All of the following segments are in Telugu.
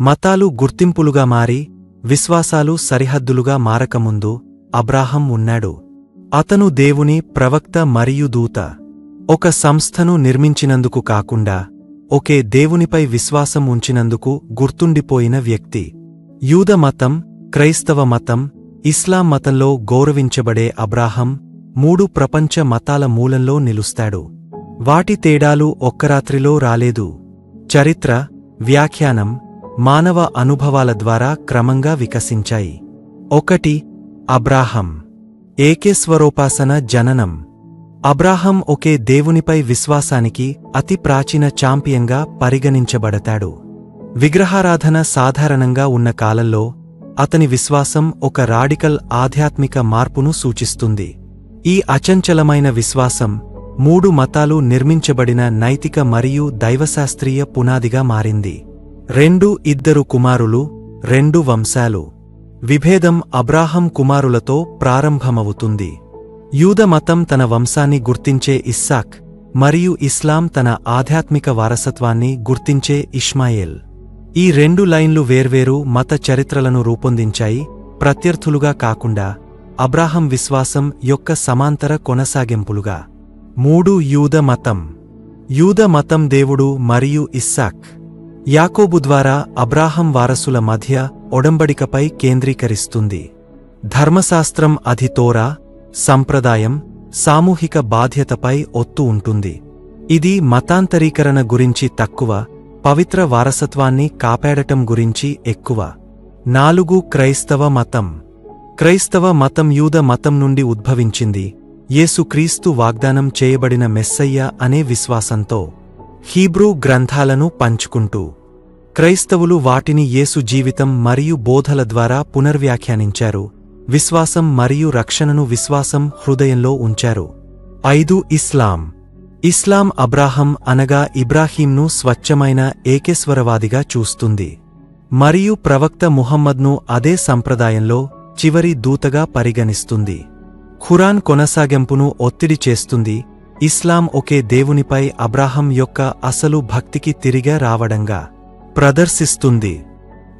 మతాలు గుర్తింపులుగా మారి విశ్వాసాలు సరిహద్దులుగా మారకముందు అబ్రాహం ఉన్నాడు. అతను దేవుని ప్రవక్త మరియు దూత. ఒక సంస్థను నిర్మించినందుకు కాకుండా ఒకే దేవునిపై విశ్వాసం ఉంచినందుకు గుర్తుండిపోయిన వ్యక్తి. యూద మతం క్రైస్తవ మతం ఇస్లాం మతంలో గౌరవించబడే అబ్రాహం మూడు ప్రపంచ మతాల మూలంలో నిలుస్తాడు. వాటి తేడాలు ఒక్కరాత్రిలో రాలేదు. చరిత్ర వ్యాఖ్యానం మానవ అనుభవాల ద్వారా క్రమంగా వికసించాయి. ఒకటి అబ్రాహం. ఏకేశ్వరోపాసన జననం. అబ్రాహం ఒకే దేవునిపై విశ్వాసానికి అతి ప్రాచీన చాంపియంగా పరిగణించబడతాడు. విగ్రహారాధన సాధారణంగా ఉన్న కాలంలో అతని విశ్వాసం ఒక రాడికల్ ఆధ్యాత్మిక మార్పును సూచిస్తుంది. ఈ అచంచలమైన విశ్వాసం మూడు మతాలు నిర్మించబడిన నైతిక మరియు దైవశాస్త్రీయ పునాదిగా మారింది. రెండు ఇద్దరు కుమారులు రెండు వంశాలు. విభేదం అబ్రాహం కుమారులతో ప్రారంభమవుతుంది. యూద మతం తన వంశాన్ని గుర్తించే ఇస్సాక్ మరియు ఇస్లాం తన ఆధ్యాత్మిక వారసత్వాన్ని గుర్తించే ఇష్మాయేల్. ఈ రెండు లైన్లు వేర్వేరు మత చరిత్రలను రూపొందించాయి ప్రత్యర్థులుగా కాకుండా అబ్రాహం విశ్వాసం యొక్క సమాంతర కొనసాగింపులుగా. మూడు యూద మతం. యూద మతం దేవుడు మరియు ఇస్సాక్. యాకోబు ద్వారా అబ్రాహం వారసుల మధ్య ఒడంబడికపై కేంద్రీకరిస్తుంది. ధర్మశాస్త్రం అధితోరా సంప్రదాయం సామూహిక బాధ్యతపై ఒత్తు ఉంటుంది. ఇది మతాంతరీకరణ గురించి తక్కువ పవిత్ర వారసత్వాన్ని కాపాడటం గురించి ఎక్కువ. నాలుగు క్రైస్తవ మతం. క్రైస్తవ మతం యూద మతం నుండి ఉద్భవించింది. యేసుక్రీస్తు వాగ్దానం చేయబడిన మెస్సయ్య అనే విశ్వాసంతో. హీబ్రూ గ్రంథాలను పంచుకుంటూ క్రైస్తవులు వాటిని యేసు జీవితం మరియు బోధల ద్వారా పునర్వ్యాఖ్యానించారు విశ్వాసం మరియు రక్షణను విశ్వాసం హృదయంలో ఉంచారు. ఐదు ఇస్లాం. ఇస్లాం అబ్రాహం అనగా ఇబ్రాహీంను స్వచ్ఛమైన ఏకేశ్వరవాదిగా చూస్తుంది. మరియు ప్రవక్త ముహమ్మద్ను అదే సంప్రదాయంలో చివరి దూతగా పరిగణిస్తుంది. ఖురాన్ కొనసాగింపును ఒత్తిడి చేస్తుంది ఇస్లాం ఒకే దేవునిపై అబ్రాహం యొక్క అసలు భక్తికి తిరిగా రావడంగా ప్రదర్శిస్తుంది.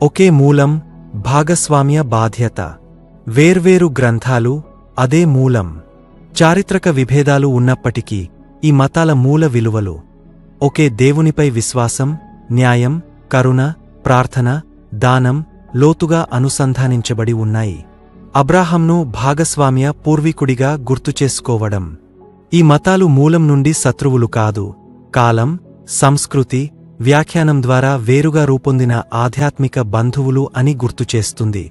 ఒకే మూలం భాగస్వామ్య బాధ్యత. వేర్వేరు గ్రంథాలు అదే మూలం. చారిత్రక విభేదాలు ఉన్నప్పటికీ ఈ మతాల మూల విలువలు. ఒకే దేవునిపై విశ్వాసం న్యాయం కరుణ ప్రార్థన దానం లోతుగా అనుసంధానించబడి ఉన్నాయి. అబ్రాహంను భాగస్వామ్య పూర్వీకుడిగా గుర్తుచేసుకోవడం. ఈ మతాలు మూలం నుండి శత్రువులు కాదు. కాలం సంస్కృతి వ్యాఖ్యానం ద్వారా వేరుగా రూపొందిన ఆధ్యాత్మిక బంధువులు అని గుర్తుచేస్తుంది